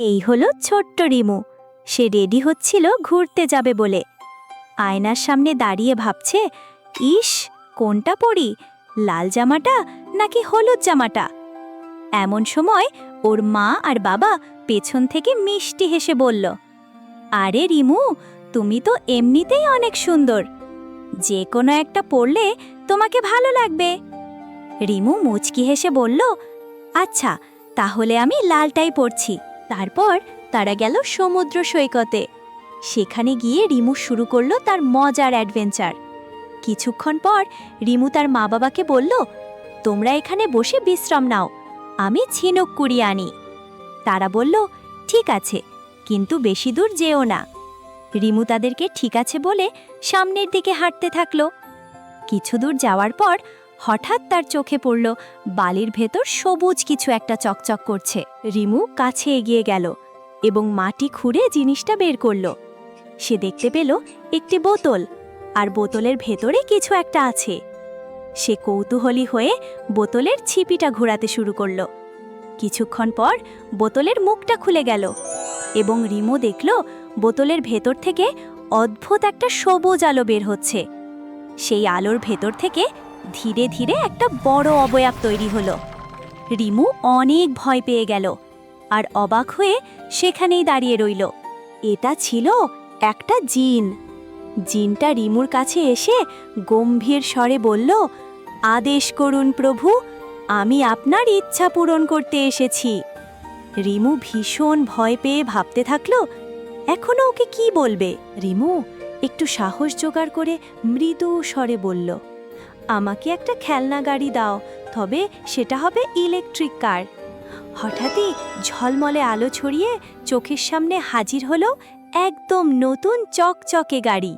এই হলো ছোট্ট রিমু। সে রেডি হচ্ছিল ঘুরতে যাবে বলে। আয়নার সামনে দাঁড়িয়ে ভাবছে, ইস, কোনটা পরি? লাল জামাটা নাকি হলুদ জামাটা? এমন সময় ওর মা আর বাবা পেছন থেকে মিষ্টি হেসে বলল, আরে রিমু, তুমি তো এমনিতেই অনেক সুন্দর। যে কোনো একটা পরলে তোমাকে ভালো লাগবে। রিমু মুচকি হেসে বলল আচ্ছা তাহলে আমি লালটাই পরছি। তারপর তারা গেল সমুদ্র সৈকতে। সেখানে গিয়ে রিমু শুরু করল তার মজার অ্যাডভেঞ্চার। কিছুক্ষণ পর রিমু তার মা বাবাকে বলল, তোমরা এখানে বসে বিশ্রাম নাও, আমি ঝিনুক কুড়িয়ে আনি। তারা বলল, ঠিক আছে, কিন্তু বেশি দূর যেও না। রিমু তাদেরকে ঠিক আছে বলে সামনের দিকে হাঁটতে থাকল। কিছু দূর যাওয়ার পর হঠাৎ তার চোখে পড়ল, বালির ভেতর সবুজ কিছু একটা চকচক করছে। রিমু কাছে এগিয়ে গেল এবং মাটি খুঁড়ে জিনিসটা বের করল। সে দেখতে পেল একটি বোতল আর বোতলের ভেতরে কিছু একটা আছে। সে কৌতূহলী হয়ে বোতলের ছিপিটা ঘোরাতে শুরু করল। কিছুক্ষণ পর বোতলের মুখটা খুলে গেল এবং রিমু দেখল বোতলের ভেতর থেকে অদ্ভুত একটা সবুজ আলো বের হচ্ছে। সেই আলোর ভেতর থেকে ধীরে ধীরে একটা বড় অবয়াব তৈরি হলো। রিমু অনেক ভয় পেয়ে গেল আর অবাক হয়ে সেখানেই দাঁড়িয়ে রইল। এটা ছিল একটা জিন। জিনটা রিমুর কাছে এসে গম্ভীর স্বরে বলল, আদেশ করুন প্রভু, আমি আপনার ইচ্ছা পূরণ করতে এসেছি। রিমু ভীষণ ভয় পেয়ে ভাবতে থাকল এখনও ওকে কি বলবে? রিমু একটু সাহস জোগাড় করে মৃদু স্বরে বলল আমাকে একটা খেলনা গাড়ি দাও, তবে সেটা হবে ইলেকট্রিক কার। হঠাৎই ঝলমলে আলো ছড়িয়ে চোখের সামনে হাজির হলো একদম নতুন চকচকে গাড়ি।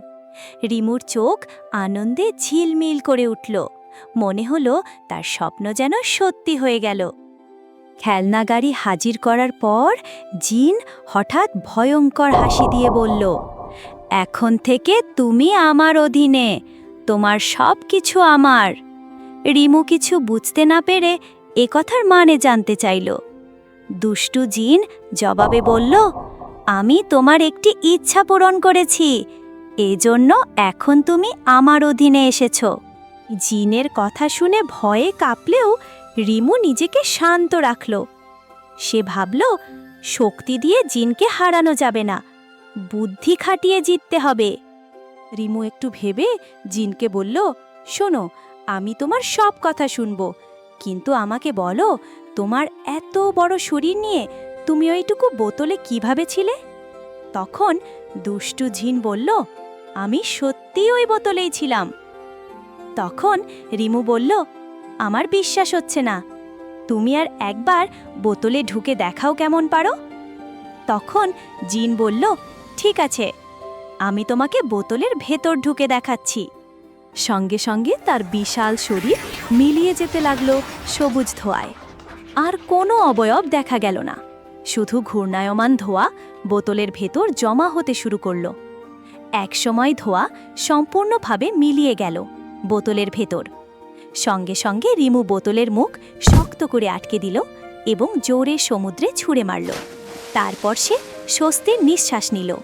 রিমুর চোখ আনন্দে ঝিলমিল করে উঠল। মনে হলো তার স্বপ্ন যেন সত্যি হয়ে গেল। খেলনা গাড়ি হাজির করার পর জিন হঠাৎ ভয়ঙ্কর হাসি দিয়ে বলল, এখন থেকে তুমি আমার অধীনে। তোমার সব কিছু আমার। রিমু কিছু বুঝতে না পেরে এ কথার মানে জানতে চাইল। দুষ্টু জিন জবাবে বলল, আমি তোমার একটি ইচ্ছা পূরণ করেছি। এজন্য এখন তুমি আমার অধীনে এসেছ। জিনের কথা শুনে ভয়ে কাঁপলেও রিমু নিজেকে শান্ত রাখল। সে ভাবল, শক্তি দিয়ে জিনকে হারানো যাবে না। বুদ্ধি খাটিয়ে জিততে হবে। রিমু একটু ভেবে জিনকে বলল, শোনো, আমি তোমার সব কথা শুনব। কিন্তু আমাকে বলো, তোমার এত বড় শরীর নিয়ে তুমি ওইটুকু বোতলে কীভাবে ছিলে? তখন দুষ্টু ঝিন বলল, আমি সত্যি ওই বোতলেই ছিলাম। তখন রিমু বলল, আমার বিশ্বাস হচ্ছে না। তুমি আর একবার বোতলে ঢুকে দেখাও কেমন পারো? তখন জিন বলল, ঠিক আছে আমি তোমাকে বোতলের ভেতর ঢুকে দেখাচ্ছি। সঙ্গে সঙ্গে তার বিশাল শরীর মিলিয়ে যেতে লাগল সবুজ ধোয়ায়। আর কোনো অবয়ব দেখা গেল না। শুধু ঘূর্ণায়মান ধোয়া বোতলের ভেতর জমা হতে শুরু করল। একসময় ধোয়া সম্পূর্ণভাবে মিলিয়ে গেল বোতলের ভেতর। সঙ্গে সঙ্গে রিমু বোতলের মুখ শক্ত করে আটকে দিল এবং জোরে সমুদ্রে ছুঁড়ে মারল। তারপর সে স্বস্তির নিঃশ্বাস নিল।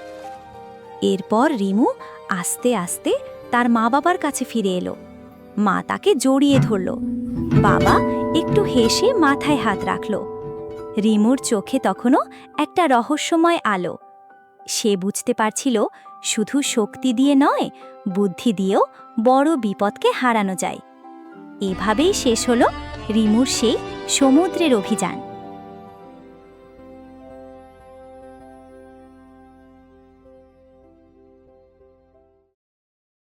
এরপর রিমু আস্তে আস্তে তার মা বাবার কাছে ফিরে এলো। মা তাকে জড়িয়ে ধরল। বাবা একটু হেসে মাথায় হাত রাখল। রিমুর চোখে তখনও একটা রহস্যময় আলো। সে বুঝতে পারছিল শুধু শক্তি দিয়ে নয়, বুদ্ধি দিয়েও বড় বিপদকে হারানো যায়। এভাবেই শেষ হলো রিমুর সেই সমুদ্রের অভিযান।